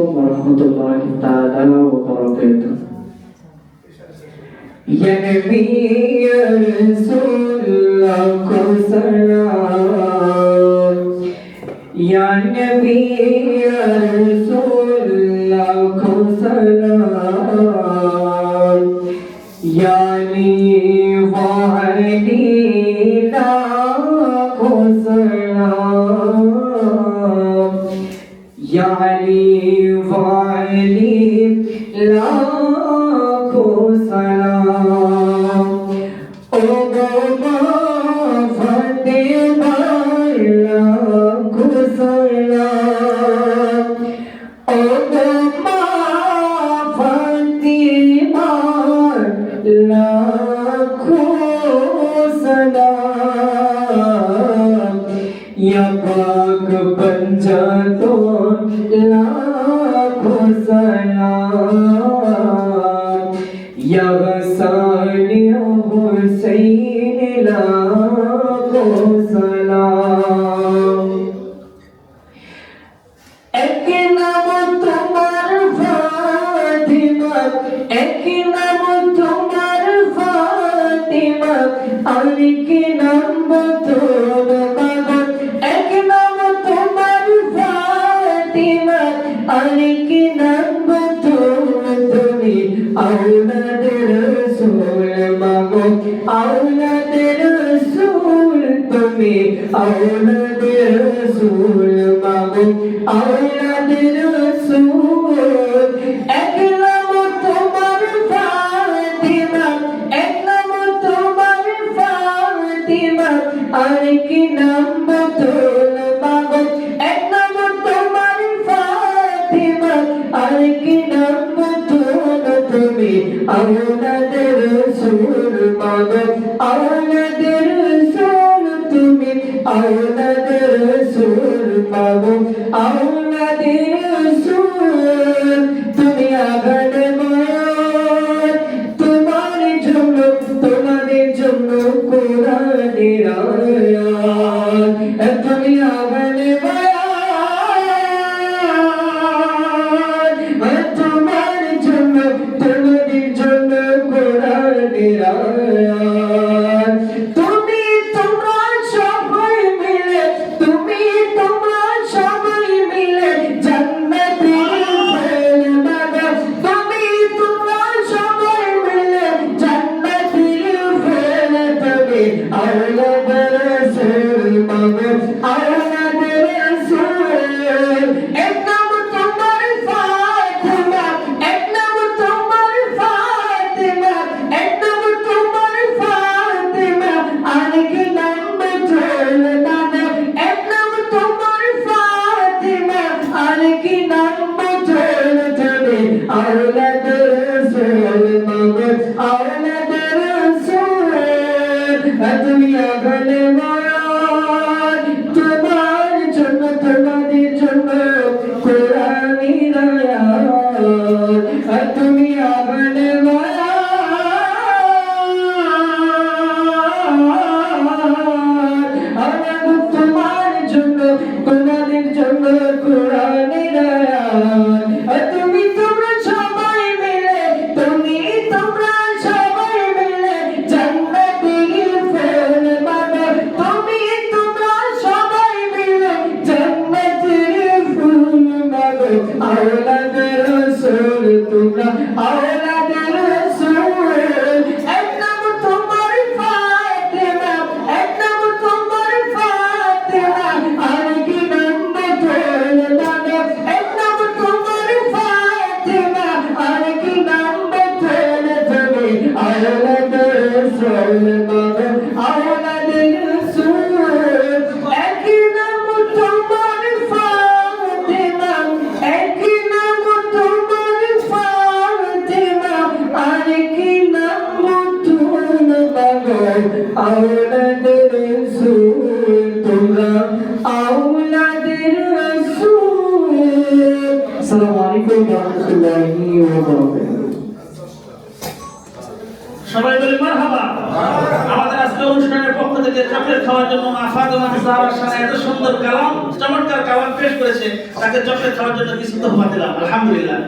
alaikum warahmatullahi taala wabarakatuh. Ya Nabi ya Rasul. Ya Nabi ya Rasul. Ya Ali wa Ya Ali, Wa Ali, La पाक पंजातो लाखों सलाम या Hassani Hussain लाखों सलाम আওলাদের রসুল এক নাম তোমার ফাতিমা এক নাম তোমার ফাতিমা আরেক নাম তোর মাগো এক নাম তোমার ফাতিমা আরেক নাম তোর তুমি আওলাদের রসুল মাগো আওলাদের রসুল তুমি আওলাদের রসুল মাগো তোমাদের জন্য কোরআনের আয়াত তুমি মাগো আওলাদের মাগো আওলাদের রাসূল তোমরা আওলাদের রাসূল এক নাম তোমার ফাতিমা এক নাম তোমার ফাতিমা আর কি নাম বদল দাদা এক নাম তোমার ফাতিমা আর কি নাম বদল তুমি আওলাদের সবাই বলে আমাদের আজকে অনুষ্ঠানের পক্ষ থেকে চকলেট খাওয়ার জন্য মা এত সুন্দর কালাম, চমৎকার কালাম পেশ করেছে। তাকে চকলেট খাওয়ার জন্য কিছু তোহফা দিলাম। আলহামদুলিল্লাহ।